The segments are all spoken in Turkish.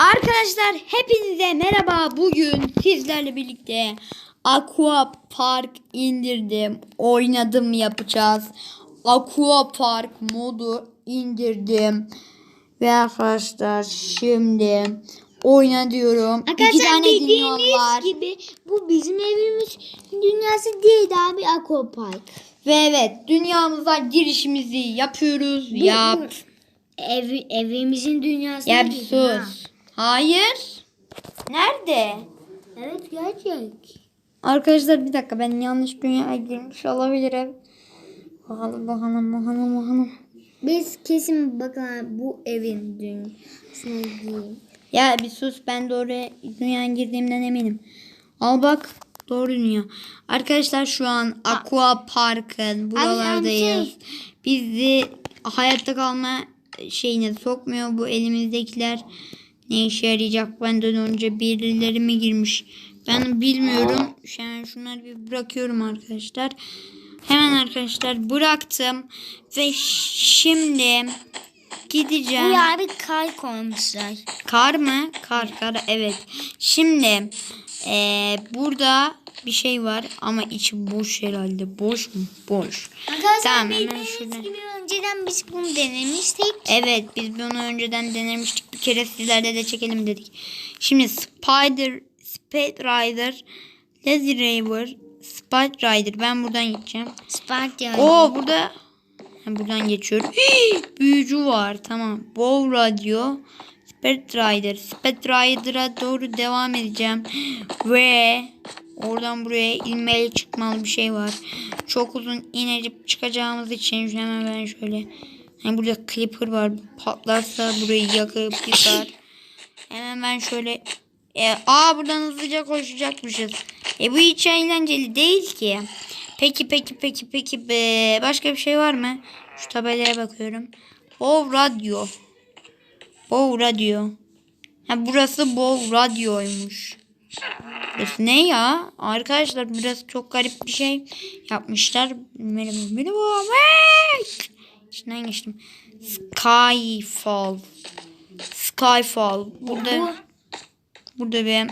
Arkadaşlar hepinize merhaba. Bugün sizlerle birlikte Aqua Park indirdim. Oynadım yapacağız. Aqua Park modu indirdim. Ve arkadaşlar şimdi oyna diyorum. İki Arkadaşlar tane dünya bildiğiniz var. gibi bu bizim evimiz dünyası değil abi Aquapark. Ve evet dünyamıza girişimizi yapıyoruz. Bu- Yap. Ev, evimizin dünyası Ya bir değil, ha. Hayır. Nerede? Evet gerçek. Arkadaşlar bir dakika ben yanlış dünyaya girmiş olabilirim. Bakalım bakalım bakalım bakalım. Biz kesin bakın bu evin dünyasına değil. Ya bir sus ben doğru dünyaya girdiğimden eminim. Al bak doğru dünya. Arkadaşlar şu an Aqua Park'ın buralardayız. şey- Bizi hayatta kalma şeyine sokmuyor bu elimizdekiler. Ne işe yarayacak benden önce birileri mi girmiş? Ben bilmiyorum. An şunları bir bırakıyorum arkadaşlar. Hemen arkadaşlar bıraktım. Ve şimdi gideceğim. Buraya bir kar koymuşlar. Kar mı? Kar kar evet. Şimdi eee, burada bir şey var ama içi boş herhalde. Boş mu? Boş. Arkadaşlar Tamam, hemen şuradan. gibi önceden biz bunu denemiştik. Evet biz bunu önceden denemiştik. Bir kere sizlerle de çekelim dedik. Şimdi Spider, Speed Rider, Lazy Raver, Speed Rider. Ben buradan gideceğim. Spark yani. Oo burada buradan geçiyorum. Hii, büyücü var. Tamam. Bow Radio. Speed Rider. Speed Rider'a doğru devam edeceğim. Ve oradan buraya inmeli çıkmalı bir şey var. Çok uzun inecip çıkacağımız için hemen ben şöyle. Yani burada Clipper var. Patlarsa burayı yakıp yıkar. Hemen ben şöyle e, aa buradan hızlıca koşacakmışız. E bu hiç eğlenceli değil ki. Peki peki peki peki be. Başka bir şey var mı? Şu tabelaya bakıyorum. Bow Radyo. Bow Radyo. Ha burası Bow Radyo'ymuş. Burası ne ya? Arkadaşlar burası çok garip bir şey yapmışlar. Merhaba merhaba. İçinden geçtim. Skyfall. Skyfall. Burada burada bir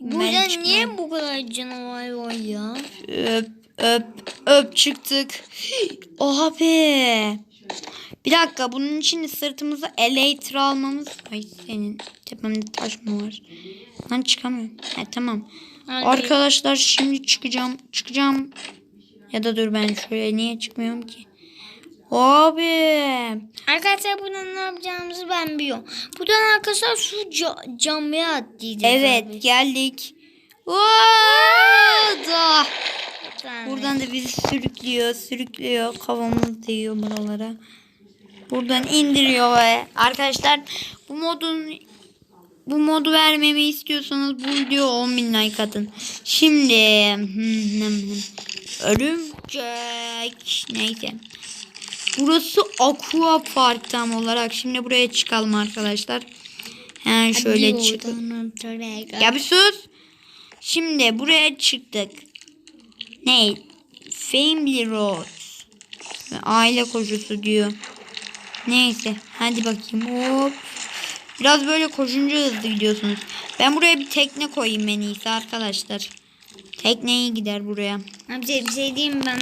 Burada niye bu kadar canavar var ya? Öp öp öp çıktık. Abi. Bir dakika bunun için sırtımıza elytra almamız. Ay senin tepemde taş mı var? Lan çıkamıyorum. He tamam. Hadi. Arkadaşlar şimdi çıkacağım. Çıkacağım. Ya da dur ben şöyle niye çıkmıyorum ki? Abi. Arkadaşlar buradan ne yapacağımızı ben biliyorum. Buradan arkadaşlar su ca- camya atlayacağız. Evet abi. geldik. Da. Buradan da bizi sürüklüyor, sürüklüyor. Kafamız değiyor buralara. Buradan indiriyor ve arkadaşlar bu modun bu modu vermemi istiyorsanız bu video 10 bin like atın. Şimdi örümcek neyse. Burası Aqua Park tam olarak. Şimdi buraya çıkalım arkadaşlar. Hemen şöyle çık. Ya bir sus. Şimdi buraya çıktık. Ne? Family Road. Aile koşusu diyor. Neyse. Hadi bakayım. Hop. Biraz böyle koşunca hızlı gidiyorsunuz. Ben buraya bir tekne koyayım en iyisi arkadaşlar. Tekneyi gider buraya. Abi şey- bir şey diyeyim ben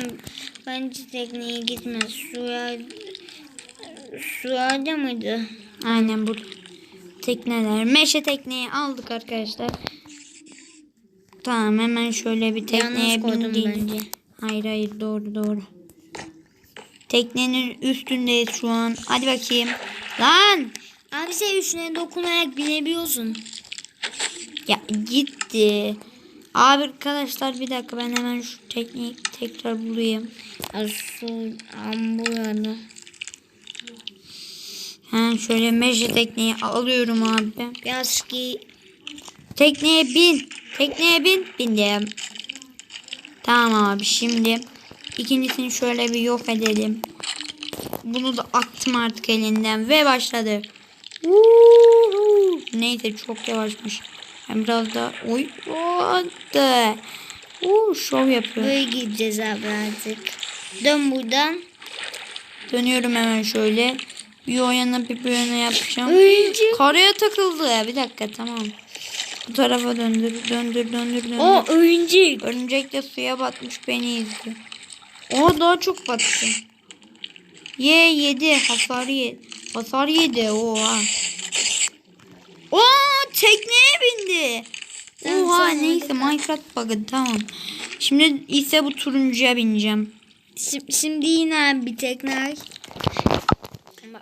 bence tekneye gitmez. Suya suya mıydı? Aynen burada. Tekneler. Meşe tekneyi aldık arkadaşlar. Tamam hemen şöyle bir tekneye bindik. bence. Hayır hayır doğru doğru. Teknenin üstündeyiz şu an. Hadi bakayım. Lan. Abi sen üstüne dokunarak binebiliyorsun. Ya gitti. Abi arkadaşlar bir dakika ben hemen şu tekneyi tekrar bulayım. Su ambulanı. Ha şöyle meşe tekneyi alıyorum abi. Biraz ki Tekneye bin. Tekneye bin. Bindim. Tamam abi şimdi ikincisini şöyle bir yok edelim. Bunu da attım artık elinden ve başladı. Neyse çok yavaşmış. Ben biraz daha oy oldu. Uuu şov yapıyor. böyle gideceğiz abi artık. Dön buradan. Dönüyorum hemen şöyle. Bir o yana bir bu yana yapacağım. Örümcek. Karaya takıldı ya. Bir dakika tamam. Bu tarafa döndür döndür döndür döndür. O örümcek. Örümcek de suya batmış beni izliyor. O daha çok battı. Ye yedi hasar yedi. Hasar yedi oha. Oo tekneye bindi. Sen- Oha sen neyse Minecraft bug'ı tamam. Şimdi ise bu turuncuya bineceğim. Şi- Şimdi yine bir tekrar.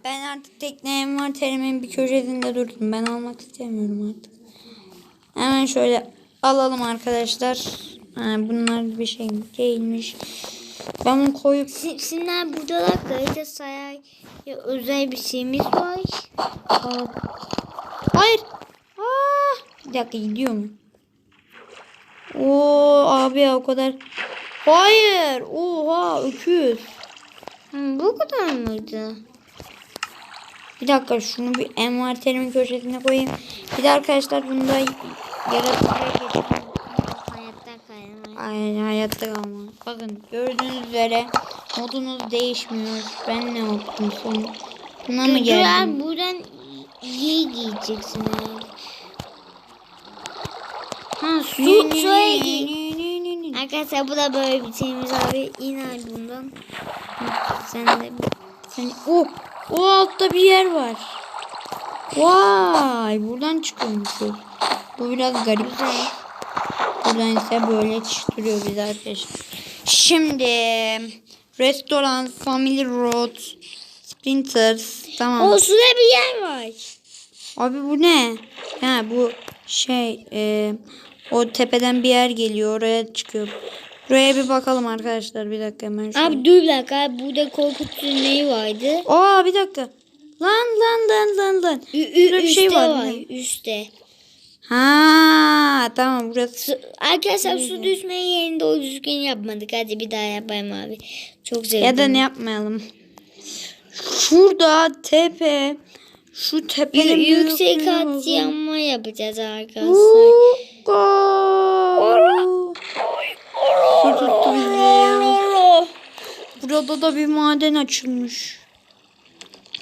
Ben artık tekne envanterimin bir köşesinde durdum. Ben almak istemiyorum artık. Hemen şöyle alalım arkadaşlar. Ha, bunlar bir şey değilmiş. Ben bunu koyup Şi- Şimdi burada da kayıta sayar ya özel bir şeyimiz var. Aa, Hayır. Aa, bir dakika gidiyor mu? Oo abi ya o kadar. Hayır. Oha öküz. Bu kadar mıydı? Bir dakika şunu bir envanterimin köşesine koyayım. Bir de arkadaşlar bunu da yaratıcıya geçelim. Aynen hayatta kalma. Bakın gördüğünüz üzere modunuz değişmiyor. Ben ne yaptım son? Buna mı geldim? Güzel buradan iyi giyeceksin. Ha su suya giy. Arkadaşlar bu da böyle bir şeyimiz abi. İn abi bundan. Sen de Sen, oh, o altta bir yer var. Vay, buradan çıkıyormuş. Bu biraz garip. Buradan ise böyle çıktırıyor bizi arkadaşlar. Şimdi restoran, family road, sprinters. Tamam. O suda bir yer var. Abi bu ne? Ha bu şey e, o tepeden bir yer geliyor oraya çıkıyor. Buraya bir bakalım arkadaşlar bir dakika hemen şöyle. Abi dur bir dakika. Burada korkutucu neyi vardı? Aa bir dakika. Lan lan lan lan lan. Ü, ü, üstte şey var, var. Üstte. Ha tamam burası. Arkadaşlar su düşme yerinde o düzgün yapmadık. Hadi bir daha yapayım abi. Çok sevdim. Ya da ne yapmayalım. Şurada tepe. Şu tepenin Yü- yüksek bakın. katliamma yapacağız arkadaşlar. Su tuttu bizi ya. Burada da bir maden açılmış.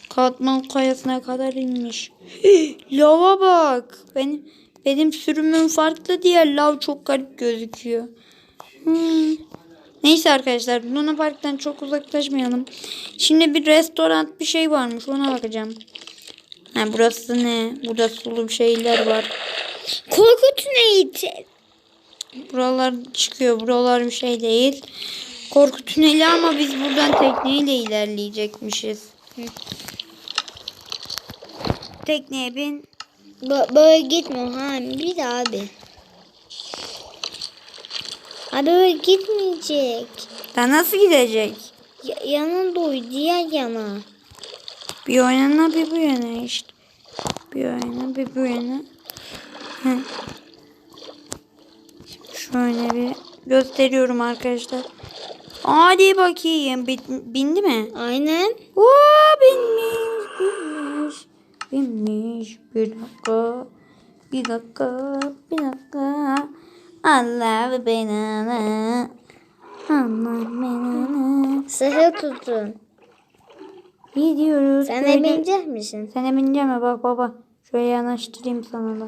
Katman kayasına kadar inmiş. Lava bak. Benim benim sürümüm farklı diye lav çok garip gözüküyor. Hmm. Neyse arkadaşlar Luna Park'tan çok uzaklaşmayalım. Şimdi bir restoran bir şey varmış ona bakacağım. Ha, burası ne? Burada sulu bir şeyler var. Korkut neydi? Buralar çıkıyor. Buralar bir şey değil. Korku tüneli ama biz buradan tekneyle ilerleyecekmişiz. Tekneye bin. Bö- Böyle gitmiyor ha bir de abi. Abi böyle gitmeyecek. Da nasıl gidecek? Ya, yana doy diğer yana. Bir o yana bir bu yana işte. Bir o yana bir bu yana. Şimdi Şöyle bir gösteriyorum arkadaşlar. Hadi bakayım. Bin- bindi mi? Aynen. Oo, binmiş, binmiş, binmiş. Bir dakika, bir dakika, bir dakika. Allah belanı, Allah belanı. Sıhı tutun. Gidiyoruz. Sen de binecek misin? Sen de binecek mi? Bak baba. Şöyle yanaştırayım sana da.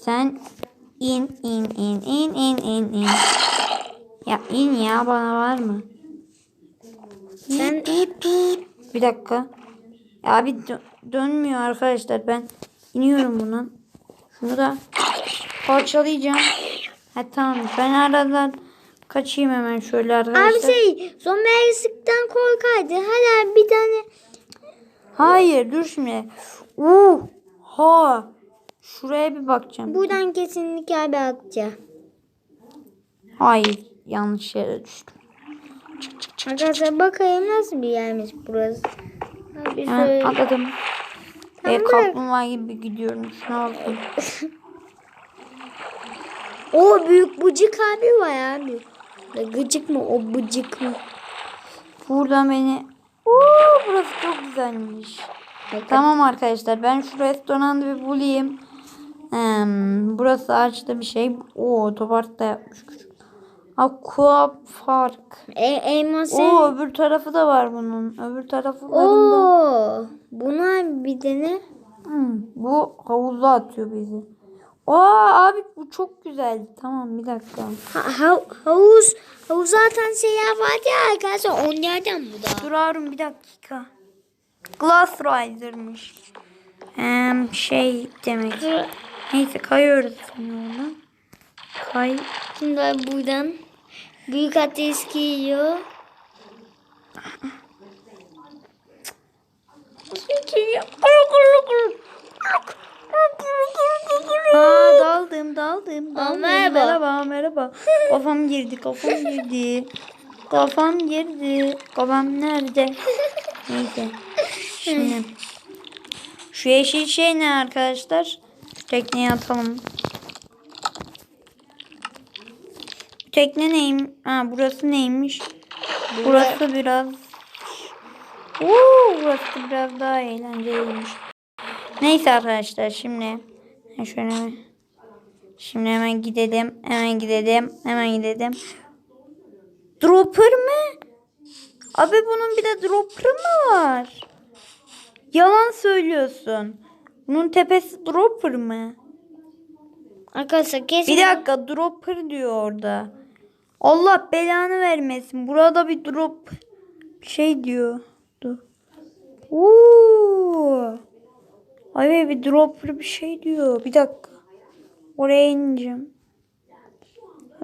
Sen in, in, in, in, in, in, in. Ya in ya bana var mı? Sen Bir dakika. Ya abi dö- dönmüyor arkadaşlar. Ben iniyorum bundan. Şunu da parçalayacağım. Ha tamam. Ben aradan kaçayım hemen şöyle arkadaşlar. Abi şey zombi eksikten korkardı. Hala bir tane Hayır dur şimdi. Uh, ha. Şuraya bir bakacağım. buradan kesinlikle abi atacağım. Hayır. Yanlış yere düştüm. Arkadaşlar bakayım nasıl bir yermiş burası. Hemen şöyle. atladım. Tamam, E, kaplumbağa gibi gidiyorum. Şuna bakayım. O büyük bıcık abi var abi. Gıcık mı o bıcık mı? Buradan beni... Oo, burası çok güzelmiş. Tamam arkadaşlar ben şu restoranı bir bulayım. Hmm, burası ağaçta bir şey. Oo otopark da yapmış. küçük. Aqua Park. E, elmas Oo öbür tarafı da var bunun. Öbür taraflarında. Oo. Buna bir dene. Hmm, bu havuza atıyor bizi. Aa abi bu çok güzel. Tamam bir dakika. Ha, ha- havuz. Havuz zaten şey yapar ya arkadaşlar. Onlardan bu da. Dur Harun bir dakika. Glass Rider'mış. Hem şey demek. Neyse kayıyoruz şimdi oradan. Kay. Şimdi buradan büyük ateş geliyor. Aa daldım daldım. daldım. merhaba. Merhaba merhaba. Kafam girdi kafam girdi. Kafam girdi. Kafam nerede? Neyse. Şimdi. Şu yeşil şey ne arkadaşlar? Tekneye atalım. Bu tekne neymiş? Ha burası neymiş? Burası biraz Oo, burası biraz daha eğlenceliymiş. Neyse arkadaşlar şimdi şöyle şimdi hemen gidelim. Hemen gidelim. Hemen gidelim. Dropper mı? Abi bunun bir de dropper mı var? Yalan söylüyorsun. Bunun tepesi dropper mı? Arkadaşlar kesin. Bir dakika dropper diyor orada. Allah belanı vermesin. Burada bir drop şey diyor. Dur. Oo. Ay bir dropper bir şey diyor. Bir dakika. Oraya ineceğim.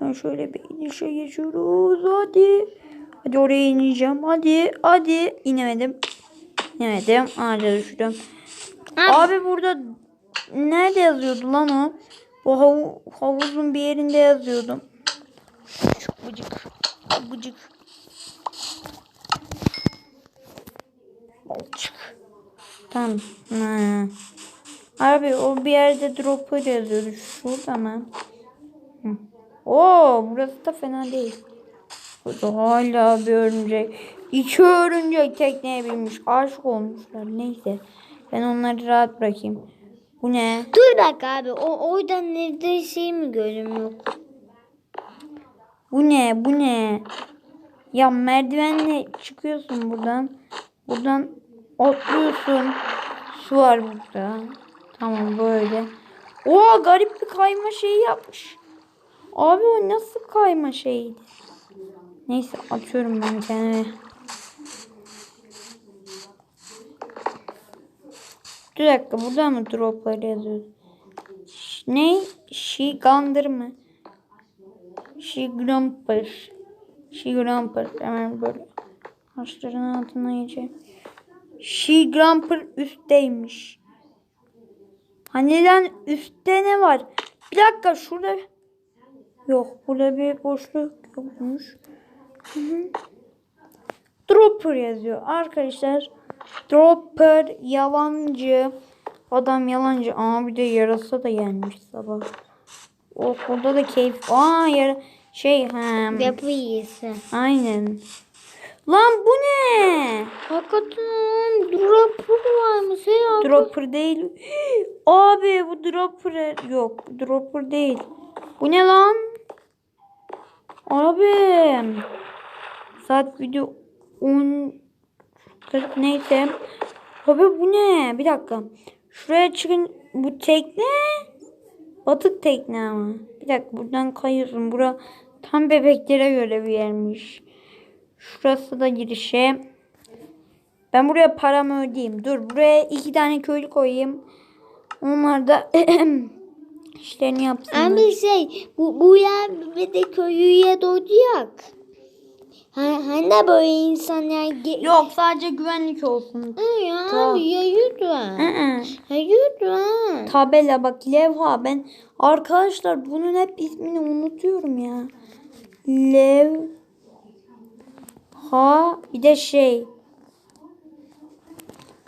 Ben şöyle bir inişe geçiyoruz. Hadi. Hadi oraya ineceğim. Hadi. Hadi. İnemedim. İnemedim. Ağaca düştüm. Abi, Abi burada nerede yazıyordu lan o? O havu- havuzun bir yerinde yazıyordum. Gıcık. Gıcık. Balçık. Tamam. Ha. Abi o bir yerde dropper yazıyordu. Şurada mı? Hı. Oo burası da fena değil. Burada hala bir örümcek. İki örümcek tekneye binmiş. Aşık olmuşlar. Neyse. Ben onları rahat bırakayım. Bu ne? dur dakika abi. O oradan nerede şey mi görünüyor? Bu ne? Bu ne? Ya merdivenle çıkıyorsun buradan. Buradan atlıyorsun. Su var burada. Tamam böyle. Oo garip bir kayma şeyi yapmış. Abi o nasıl kayma şeyiydi? Neyse atıyorum ben kendime. Bir dakika burada mı dropları yazıyor? Ne? Shigander mı? Shigramper. Shigramper. Hemen böyle. Haşların altına iyice. Shigramper üstteymiş. Hani lan üstte ne var? Bir dakika şurada. Yok burada bir boşluk yokmuş. Hı. Dropper yazıyor. Arkadaşlar Dropper yalancı. Adam yalancı. Aa bir de yarasa da gelmiş sabah. Oh burada da keyif. Aa yara şey ha. Yapı iyisi. Aynen. Lan bu ne? Hakikaten dropper varmış ya. Dropper değil. Abi bu dropper yok. Dropper değil. Bu ne lan? Abi. Saat video 10 40 neyse. Abi bu ne? Bir dakika. Şuraya çıkın. Bu tekne. Batık tekne ama. Bir dakika buradan kayıyorsun. Bura tam bebeklere göre bir yermiş. Şurası da girişe. Ben buraya paramı ödeyeyim. Dur buraya iki tane köylü koyayım. Onlar da işlerini yapsınlar. Abi şey bu, bu yer bir de köyüye doyacak. Ha, hani de böyle insanlar Yok sadece güvenlik olsun. Ya Tamam. abi ya lütfen. Ha lütfen. Tabela bak levha ben arkadaşlar bunun hep ismini unutuyorum ya. Lev ha bir de şey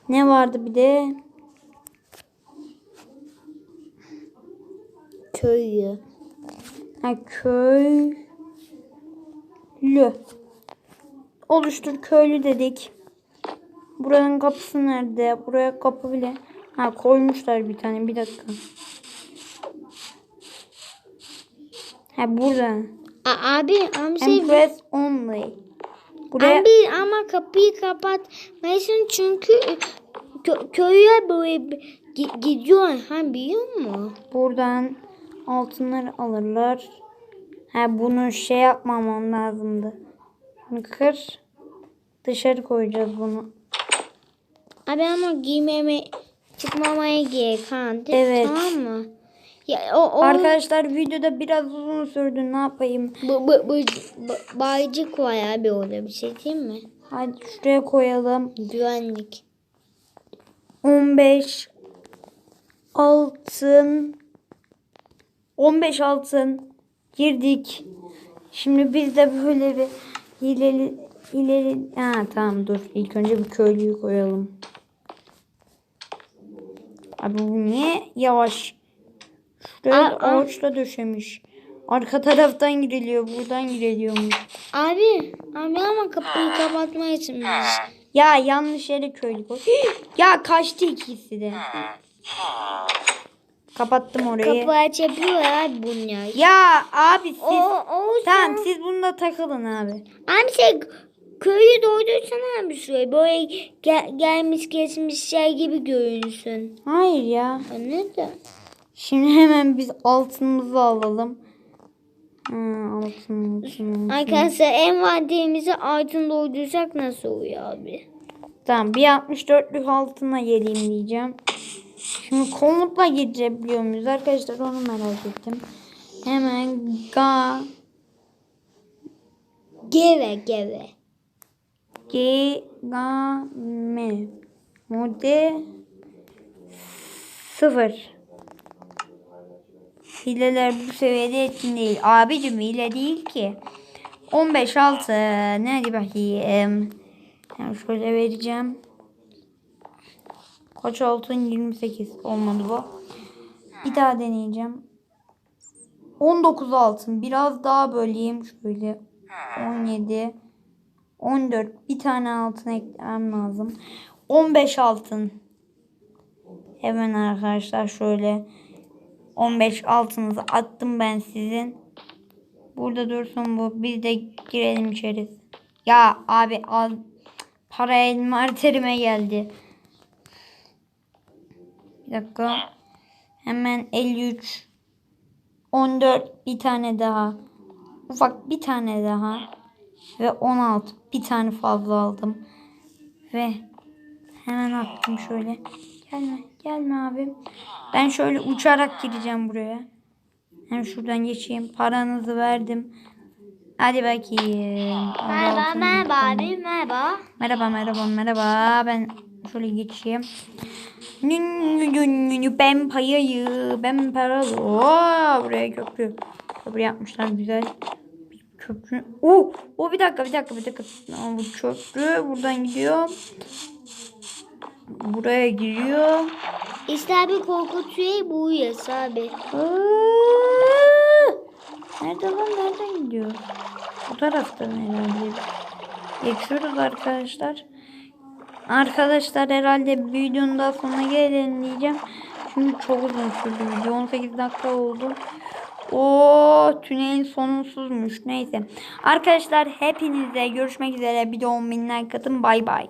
ne vardı bir de Köyü. ha, köylü oluştur köylü dedik. Buranın kapısı nerede? Buraya kapı bile. Ha koymuşlar bir tane. Bir dakika. Ha burada. A- abi ama şey press only. Buraya Abi ama kapıyı kapatmayasın çünkü kö- köye böyle gi- gidiyor ha biliyor musun? buradan altınları alırlar. Ha bunu şey yapmamam lazımdı. Bunu kır. Dışarı koyacağız bunu. Abi ama giymeme çıkmamaya gerek ha. Evet. Tamam mı? Ya o, o Arkadaşlar videoda biraz uzun sürdü. Ne yapayım? bu, bu, bu, bu- baycık var abi orada bir şey değil mi? Hadi şuraya koyalım. Güvenlik. 15 altın 15 altın girdik. Şimdi biz de böyle bir ileri ileri ha tamam dur. İlk önce bir köylüyü koyalım. Abi bu niye yavaş? Şuraya Aa, ağaçla döşemiş. Arka taraftan giriliyor, buradan giriliyormuş. Abi, abi ama kapıyı kapatmayasın biz. Ya yanlış yere köylü koy. ya kaçtı ikisi de. Kapattım orayı. Kapı açabiliyor abi bunlar. Ya abi siz O, o, tamam siz bunda takılın abi. Abi sen köyü doydursan abi şuraya. Böyle gel, gelmiş geçmişler gibi görünsün. Hayır ya. Ya neden? Şimdi hemen biz altınımızı alalım. Ha, altın, altın, altın. Arkadaşlar en vadimizi altın doldursak nasıl oluyor abi? Tamam bir 64'lük altına geleyim diyeceğim. Şimdi komutla girebiliyor muyuz arkadaşlar onu merak ettim. Hemen ga Geve geve. G ga me mode 0 Hileler bu seviyede etkin değil. Abicim hile değil ki. 15 altı. Ne hadi bakayım. Yani şöyle vereceğim. Kaç altın? 28. Olmadı bu. Bir daha deneyeceğim. 19 altın. Biraz daha böleyim. Şöyle. 17. 14. Bir tane altın eklemem lazım. 15 altın. Hemen arkadaşlar şöyle 15 altınızı attım ben sizin. Burada dursun bu. Biz de girelim içeri. Ya abi al. Para elime arterime geldi. Dakika. Hemen 53. 14 bir tane daha. Ufak bir tane daha. Ve 16 bir tane fazla aldım. Ve hemen attım şöyle. Gelme gelme abim. Ben şöyle uçarak gireceğim buraya. Hem şuradan geçeyim. Paranızı verdim. Hadi bakayım. Merhaba merhaba bakalım. abi merhaba. Merhaba merhaba merhaba. Ben şöyle geçeyim. Ben payayı. Ben paralı. Oo, buraya köprü. Köprü yapmışlar güzel. Bir köprü. Oo, o bir dakika bir dakika bir dakika. Aa, Bu köprü buradan gidiyor. Buraya giriyor. İşte abi korkutuyor bu yas abi. Aa! Nerede lan nereden gidiyor? Bu taraftan herhalde. Geçiyoruz arkadaşlar. Arkadaşlar herhalde videonun daha sonuna gelelim diyeceğim. Çünkü çok uzun sürdü video. 18 dakika oldu. O tünelin sonsuzmuş. Neyse. Arkadaşlar hepinize görüşmek üzere. Bir de 10 bin like atın. Bay bay.